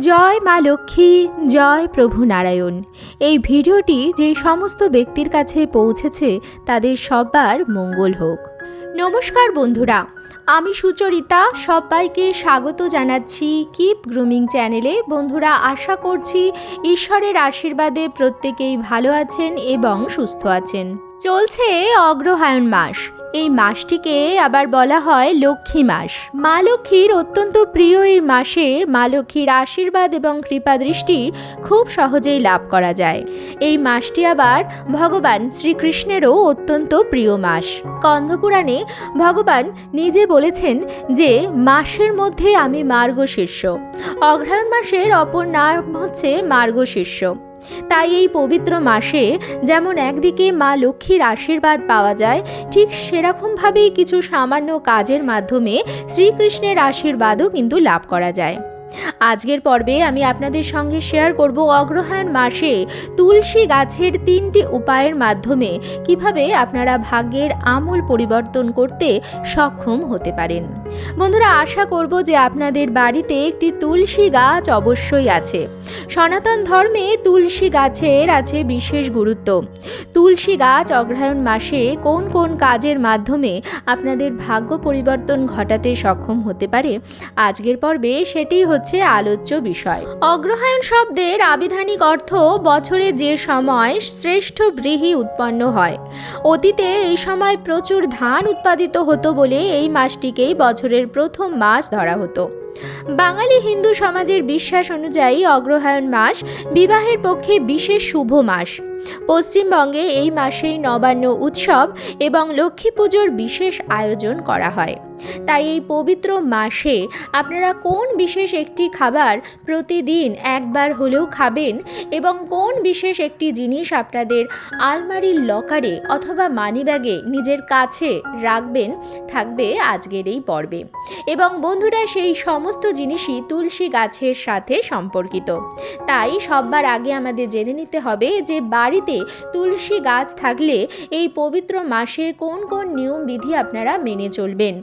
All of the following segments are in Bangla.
জয় মা লক্ষ্মী, জয় প্রভু নারায়ণ। এই ভিডিওটি যে সমস্ত ব্যক্তির কাছে পৌঁছেছে, তাদের সবার মঙ্গল হোক। নমস্কার বন্ধুরা, আমি সুচরিতা, সবাইকে স্বাগত জানাচ্ছি কিপ গ্রুমিং চ্যানেলে। বন্ধুরা, আশা করছি ঈশ্বরের আশীর্বাদে প্রত্যেকেই ভালো আছেন এবং সুস্থ আছেন। চলছে অগ্রহায়ণ মাস। এই মাসটিকে আবার বলা হয় লক্ষ্মী মাস। মা লক্ষ্মীর অত্যন্ত প্রিয় এই মাসে মা লক্ষ্মীর আশীর্বাদ এবং কৃপা দৃষ্টি খুব সহজেই লাভ করা যায়। এই মাসটি আবার ভগবান শ্রীকৃষ্ণেরও অত্যন্ত প্রিয় মাস। কন্ধপুরাণে ভগবান নিজে বলেছেন যে, মাসের মধ্যে আমি মার্গশীর্ষ। অগ্রহায়ণ মাসের অপর নাম হচ্ছে মার্গশীর্ষ। তাই এই পবিত্র মাসে যেমন একদিকে মা লক্ষ্মীর আশীর্বাদ পাওয়া যায়, ঠিক সেরকমভাবেই কিছু সামান্য কাজের মাধ্যমে শ্রীকৃষ্ণের আশীর্বাদও কিন্তু লাভ করা যায়। আজকের পর্বে আমি আপনাদের সঙ্গে শেয়ার করব অগ্রহায়ণ মাসে তুলসী গাছের তিনটি উপায়ের মাধ্যমে কীভাবে আপনারা ভাগ্যের আমূল পরিবর্তন করতে সক্ষম হতে পারেন। বন্ধুরা, আশা করব যে আপনাদের বাড়িতে একটি তুলসী গাছ অবশ্যই আছে। সনাতন ধর্মে তুলসী গাছের আছে বিশেষ গুরুত্ব। তুলসী গাছ অগ্রহায়ণ মাসে কোন কোন কাজের মাধ্যমে আপনাদের ভাগ্য পরিবর্তন ঘটাতে সক্ষম হতে পারে? আজকের পর্বে সেটি হচ্ছে আলোচ্য বিষয়। অগ্রহায়ণ শব্দের আবিধানিক অর্থ বছরে যে সময় শ্রেষ্ঠ ব্রীহি উৎপন্ন হয়। অতীতে এই সময় প্রচুর ধান উৎপাদিত হতো বলে এই মাসটিকেই বছরের প্রথম মাস ধরা হতো। বাঙালি হিন্দু সমাজের বিশ্বাস অনুযায়ী অগ্রহায়ণ মাস বিবাহের পক্ষে বিশেষ শুভ মাস। পশ্চিমবঙ্গে এই মাসেই নবান্ন উৎসব এবং লক্ষ্মী পুজোর বিশেষ আয়োজন করা হয়। তাই এই পবিত্র মাসে আপনারা কোন বিশেষ একটি খাবার প্রতিদিন একবার হলেও খাবেন এবং কোন বিশেষ একটি জিনিস আপনাদের আলমারির লকারে অথবা মানিব্যাগে নিজের কাছে রাখবেন থাকবে আজকের এই পর্বে। এবং বন্ধুরা সেই সমস্ত জিনিসই তুলসী গাছের সাথে সম্পর্কিত। তাই সববার আগে আমাদের জেনে নিতে হবে যে বাড়িতে তুলসী গাছ থাকলে এই পবিত্র মাসে কোন কোন নিয়ম বিধি আপনারা মেনে চলবেন।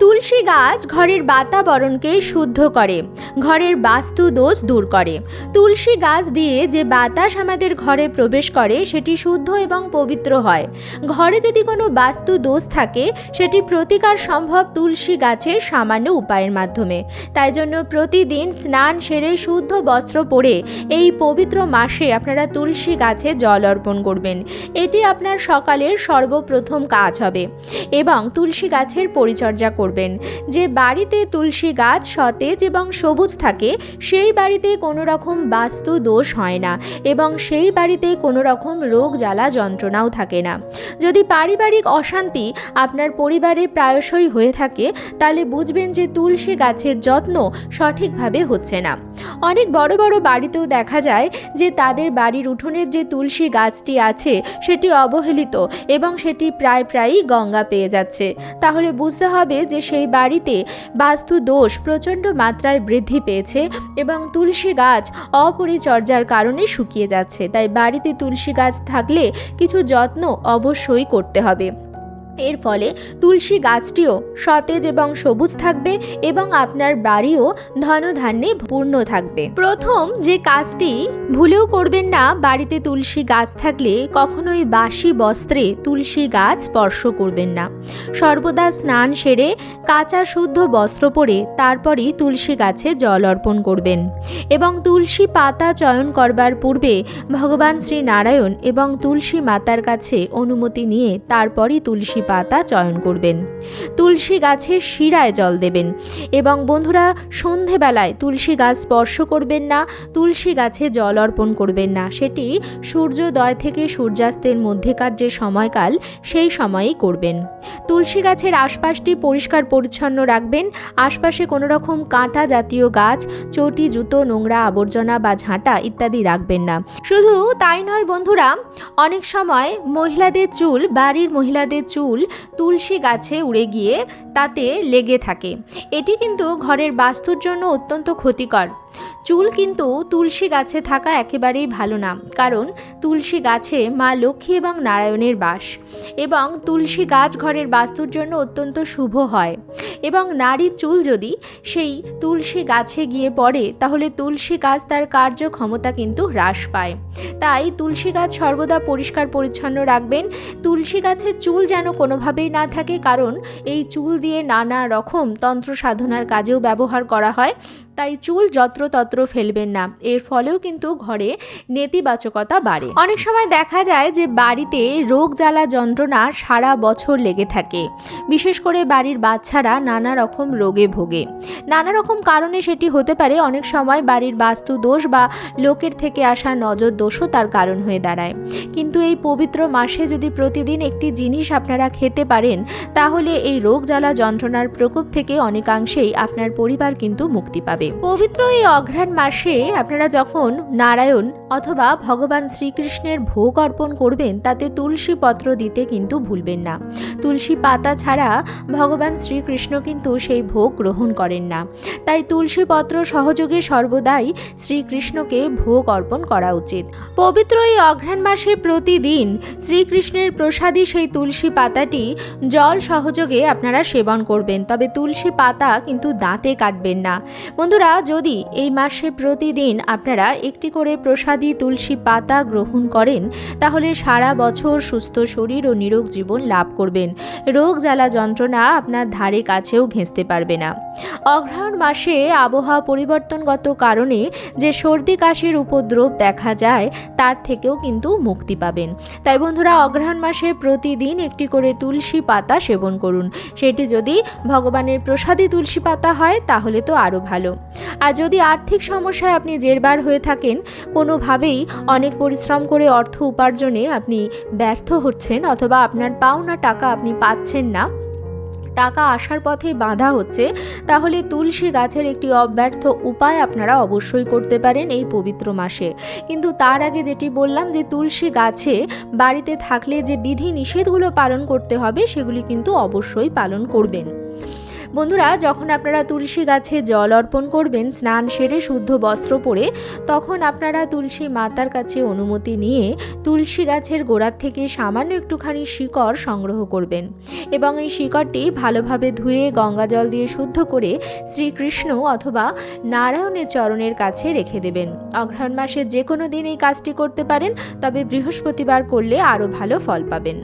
তুলসী গাছ ঘরের বাতাবরণকে শুদ্ধ করে, ঘরের বাস্তু দোষ দূর করে। তুলসী গাছ দিয়ে যে বাতাস আমাদের ঘরে প্রবেশ করে, সেটি শুদ্ধ এবং পবিত্র হয়। ঘরে যদি কোনো বাস্তু দোষ থাকে, সেটি প্রতিকার সম্ভব তুলসী গাছের সামান্য উপায়ের মাধ্যমে। তাই জন্য প্রতিদিন স্নান সেরে শুদ্ধ বস্ত্র পরে এই পবিত্র মাসে আপনারা তুলসী গাছে জল অর্পণ করবেন। এটি আপনার সকালের সর্বপ্রথম কাজ হবে এবং তুলসী গাছের পরিচর্যা করবেন যে বাড়িতে তুলসী গাছ সতেজ এবং সবুজ থাকে, সেই বাড়িতে কোনো রকম বাস্তু দোষ হয় না এবং সেই বাড়িতে কোনো রকম রোগ জ্বালা যন্ত্রণাও থাকে না। যদি পারিবারিক অশান্তি আপনার পরিবারে প্রায়শই হয়ে থাকে, তাহলে বুঝবেন যে তুলসী গাছের যত্ন সঠিকভাবে হচ্ছে না। অনেক বড় বড় বাড়িতেও দেখা যায় যে তাদের বাড়ির উঠোনের যে তুলসী গাছটি আছে, সেটি অবহেলিত এবং সেটি প্রায় প্রায়ই গঙ্গা পেয়ে যাচ্ছে। তাহলে বুঝতে হবে যে সেই বাড়িতে বাস্তু দোষ প্রচণ্ড মাত্রায় বৃদ্ধি পেয়েছে এবং তুলসী গাছ অপরিচর্যার কারণে শুকিয়ে যাচ্ছে। তাই বাড়িতে তুলসী গাছ থাকলে কিছু যত্ন অবশ্যই করতে হবে। এর ফলে তুলসী গাছটিও সতেজ এবং সবুজ থাকবে এবং আপনার বাড়িও ধনধান্যে পূর্ণ থাকবে। প্রথম যে কাজটি ভুলেও করবেন না, বাড়িতে তুলসী গাছ থাকলে কখনোই বাসি বস্ত্রে তুলসী গাছ স্পর্শ করবেন না। সর্বদা স্নান সেরে কাঁচা শুদ্ধ বস্ত্র পরে তারপরই তুলসী গাছে জল অর্পণ করবেন এবং তুলসী পাতা চয়ন করবার পূর্বে ভগবান শ্রী নারায়ণ এবং তুলসী মাতার কাছে অনুমতি নিয়ে তারপরই তুলসী পাতা চয়ন করবেন। তুলসী গাছের শিরায় জল দেবেন এবং বন্ধুরা, সন্ধেবেলায় তুলসী গাছ স্পর্শ করবেন না, তুলসী গাছে জল অর্পণ করবেন না। সেটি সূর্যোদয় থেকে সূর্যাস্তের মধ্যেকার যে সময়কাল, সেই সময়েই করবেন। তুলসী গাছের আশপাশটি পরিষ্কার পরিচ্ছন্ন রাখবেন। আশপাশে কোনো রকম কাঁটা জাতীয় গাছ, চটি, জুতো, নোংরা আবর্জনা বা ঝাঁটা ইত্যাদি রাখবেন না। শুধু তাই নয় বন্ধুরা, অনেক সময় মহিলাদের চুল, বাড়ির মহিলাদের চুল তুলসী গাছে উড়ে গিয়ে তাতে লেগে থাকে। এটি কিন্তু ঘরের বাস্তুর জন্য অত্যন্ত ক্ষতিকর। চুল কিন্তু তুলসী গাছে থাকা একেবারেই ভালো না, কারণ তুলসী গাছে মা লক্ষ্মী এবং নারায়ণের বাস এবং তুলসী গাছ ঘরের বাস্তুর জন্য অত্যন্ত শুভ হয়। এবং নারীর চুল যদি সেই তুলসী গাছে গিয়ে পড়ে, তাহলে তুলসী গাছ তার কার্যক্ষমতা কিন্তু হ্রাস পায়। তাই তুলসী গাছ সর্বদা পরিষ্কার পরিচ্ছন্ন রাখবেন। তুলসী গাছের চুল যেন কোনোভাবেই না থাকে, কারণ এই চুল দিয়ে নানা রকম তন্ত্র সাধনার কাজেও ব্যবহার করা হয়। তাই চুল যত্রতত্র ফেলবেন না। এর ফলেও কিন্তু ঘরে নেতিবাচকতা বাড়ে। অনেক সময় দেখা যায় যে বাড়িতে রোগ জ্বালা যন্ত্রণা সারা বছর লেগে থাকে। বিশেষ করে বাড়ির বাচ্চারা নানা রকম রোগে ভোগে। নানা রকম কারণে সেটি হতে পারে। অনেক সময় বাড়ির বাস্তু দোষ বা লোকের থেকে আসা নজর দোষও তার কারণ হয়ে দাঁড়ায়। কিন্তু এই পবিত্র মাসে যদি প্রতিদিন একটি জিনিস আপনারা খেতে পারেন, তাহলে এই রোগ জ্বালা যন্ত্রণার প্রকোপ থেকে অনেকাংশেই আপনার পরিবার কিন্তু মুক্তি পাবে। পবিত্র এই অঘ্রাণ মাসে আপনারা যখন নারায়ণ অথবা ভগবান শ্রীকৃষ্ণের ভোগ অর্পণ করবেন, তাতে তুলসী পত্র দিতে কিন্তু ভুলবেন না। তুলসী পাতা ছাড়া ভগবান শ্রীকৃষ্ণ কিন্তু সেই ভোগ গ্রহণ করেন না। তাই তুলসী পত্র সহযোগে সর্বদাই শ্রীকৃষ্ণকে ভোগ অর্পণ করা উচিত। পবিত্র এই অঘ্রাণ মাসে প্রতিদিন শ্রীকৃষ্ণের প্রসাদী সেই তুলসী পাতাটি জল সহযোগে আপনারা সেবন করবেন। তবে তুলসী পাতা কিন্তু দাঁতে কাটবেন না। বন্ধুরা, যদি এই মাসে প্রতিদিন আপনারা একটি করে প্রসাদী তুলসী পাতা গ্রহণ করেন, তাহলে সারা বছর সুস্থ শরীর ও নিরোগ জীবন লাভ করবেন। রোগ জ্বালা যন্ত্রণা আপনার ধারে কাছেও ঘেঁচতে পারবে না। অগ্রহায়ণ মাসে আবহাওয়া পরিবর্তনগত কারণে যে সর্দি কাশির উপদ্রব দেখা যায়, তার থেকেও কিন্তু মুক্তি পাবেন। তাই বন্ধুরা অগ্রহায়ণ মাসে প্রতিদিন একটি করে তুলসী পাতা সেবন করুন। সেটি যদি ভগবানের প্রসাদী তুলসী পাতা হয়, তাহলে তো আরও ভালো। আর যদি আর্থিক সমস্যায় আপনি জেরবার হয়ে থাকেন, কোনোভাবেই অনেক পরিশ্রম করে অর্থ উপার্জনে আপনি ব্যর্থ হচ্ছেন, অথবা আপনার পাওনা টাকা আপনি পাচ্ছেন না টাকা আসার পথে বাঁধা হচ্ছে, তাহলে তুলসী গাছের একটি অব্যর্থ উপায় আপনারা অবশ্যই করতে পারেন এই পবিত্র মাসে। কিন্তু তার আগে যেটি বললাম যে তুলসী গাছে বাড়িতে থাকলে যে বিধি নিষেধগুলো পালন করতে হবে, সেগুলি কিন্তু অবশ্যই পালন করবেন। বন্ধুরা, যখন আপনারা তুলসী গাছে জল অর্পণ করবেন, স্নান সেরে শুদ্ধ বস্ত্র পরে, তখন আপনারা তুলসী মাতার কাছে অনুমতি নিয়ে তুলসী গাছের গোড়ার থেকে সামান্য একটুখানি শিকড় সংগ্রহ করবেন এবং এই শিকড়টি ভালোভাবে ধুয়ে গঙ্গা জল দিয়ে শুদ্ধ করে শ্রীকৃষ্ণ অথবা নারায়ণের চরণের কাছে রেখে দেবেন। অঘ্রাণ মাসের যে কোনো দিন এই কাজটি করতে পারেন, তবে বৃহস্পতিবার করলে আরও ভালো ফল পাবেন।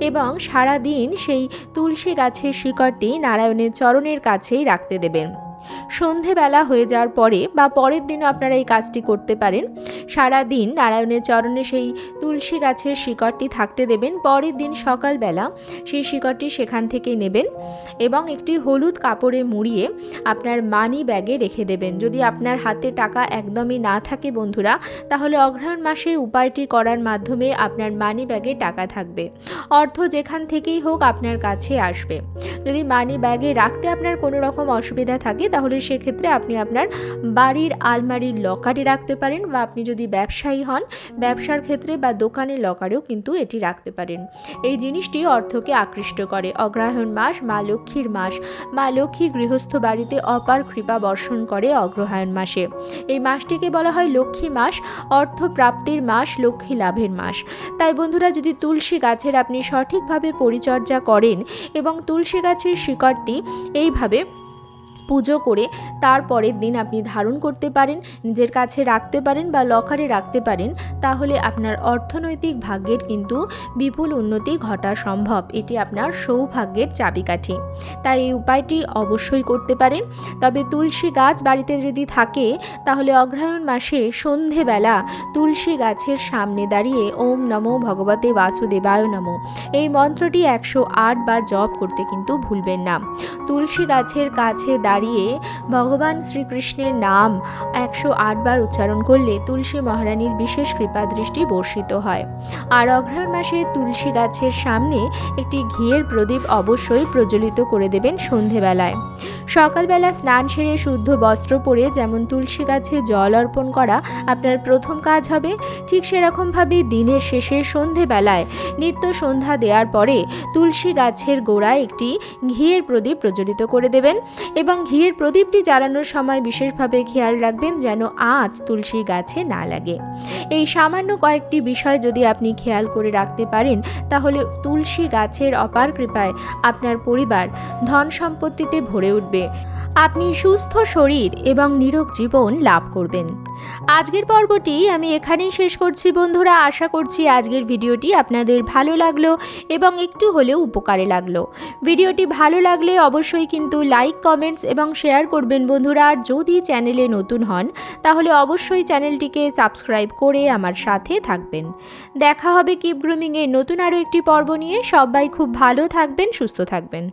এবং সারা দিন সেই তুলসী গাছের শিকড়টি নারায়ণের চরণের কাছেই রাখতে দেবেন। সন্ধেবেলা হয়ে যাওয়ার পরে বা পরের দিনও আপনারা এই কাজটি করতে পারেন। সারা দিন নারায়ণের চরণে সেই তুলসী গাছের শিকড়টি থাকতে দেবেন। পরের দিন সকালবেলা সেই শিকড়টি সেখান থেকে নেবেন এবং একটি হলুদ কাপড়ে মুড়িয়ে আপনার মানি ব্যাগে রেখে দেবেন। যদি আপনার হাতে টাকা একদমই না থাকে বন্ধুরা, তাহলে অগ্রহায়ণ মাসে উপায়টি করার মাধ্যমে আপনার মানি ব্যাগে টাকা থাকবে। অর্থ যেখান থেকেই হোক আপনার কাছে আসবে। যদি মানি ব্যাগে রাখতে আপনার কোনো রকম অসুবিধা থাকে তাহলে সেক্ষেত্রে আপনি আপনার বাড়ির আলমারির লকারে রাখতে পারেন বা আপনি যদি ব্যবসায়ী হন, ব্যবসার ক্ষেত্রে বা দোকানের লকারেও কিন্তু এটি রাখতে পারেন। এই জিনিসটি অর্থকে আকৃষ্ট করে। অগ্রহায়ণ মাস, মা লক্ষ্মীর মাস। মা লক্ষ্মী গৃহস্থ বাড়িতে অপার কৃপা বর্ষণ করে অগ্রহায়ণ মাসে। এই মাসটিকে বলা হয় লক্ষ্মী মাস। অর্থ প্রাপ্তির মাস, লক্ষ্মী লাভের মাস। তাই বন্ধুরা, যদি তুলসী গাছের আপনি সঠিকভাবে পরিচর্যা করেন এবং তুলসী গাছের শিকড়টি এইভাবে পুজো করে তারপরের দিন আপনি ধারণ করতে পারেন, নিজের কাছে রাখতে পারেন বা লকারে রাখতে পারেন, তাহলে আপনার অর্থনৈতিক ভাগ্যের কিন্তু বিপুল উন্নতি ঘটা সম্ভব। এটি আপনার সৌভাগ্যের চাবিকাঠি। তাই এই উপায়টি অবশ্যই করতে পারেন। তবে তুলসী গাছ বাড়িতে যদি থাকে, তাহলে অগ্রহায়ণ মাসে সন্ধেবেলা তুলসী গাছের সামনে দাঁড়িয়ে ওম নমো ভগবতে বাসুদেবায় নমো। এই মন্ত্রটি একশো আট বার জপ করতে কিন্তু ভুলবেন না। তুলসী গাছের কাছে দাঁড়িয়ে দাঁড়িয়ে ভগবান শ্রীকৃষ্ণের নাম একশো আটবার উচ্চারণ করলে তুলসী মহারানীর বিশেষ কৃপা দৃষ্টি বর্ষিত হয়। আর অগ্রহায়ণ মাসে তুলসী গাছের সামনে একটি ঘিয়ের প্রদীপ অবশ্যই প্রজ্বলিত করে দেবেন সন্ধেবেলায়। সকালবেলা স্নান সেরে শুদ্ধ বস্ত্র পরে যেমন তুলসী গাছে জল অর্পণ করা আপনার প্রথম কাজ হবে, ঠিক সেরকমভাবে দিনের শেষে সন্ধেবেলায় নিত্য সন্ধ্যা দেওয়ার পরে তুলসী গাছের গোড়ায় একটি ঘিয়ের প্রদীপ প্রজ্বলিত করে দেবেন এবং ঘিয়ের প্রদীপটি জ্বালানোর সময় বিশেষভাবে খেয়াল রাখবেন যেন আঁচ তুলসী গাছে না লাগে। এই সামান্য কয়েকটি বিষয় যদি আপনি খেয়াল করে রাখতে পারেন, তাহলে তুলসী গাছের অপার কৃপায় আপনার পরিবার ধন সম্পত্তিতে ভরে উঠবে। আপনি সুস্থ শরীর এবং নিরোগ জীবন লাভ করবেন। আজকের পর্বটি আমি এখানেই শেষ করছি বন্ধুরা। আশা করছি আজকের ভিডিওটি আপনাদের ভালো লাগল এবং একটু হলেও উপকারে লাগল। ভিডিওটি ভালো লাগলে অবশ্যই কিন্তু লাইক, কমেন্টস এবং শেয়ার করবেন বন্ধুরা। আর যদি চ্যানেলে নতুন হন, তাহলে অবশ্যই চ্যানেলটিকে সাবস্ক্রাইব করে আমার সাথে থাকবেন। দেখা হবে কিপ গ্রুমিংয়ের নতুন আরও একটি পর্ব নিয়ে। সবাই খুব ভালো থাকবেন, সুস্থ থাকবেন।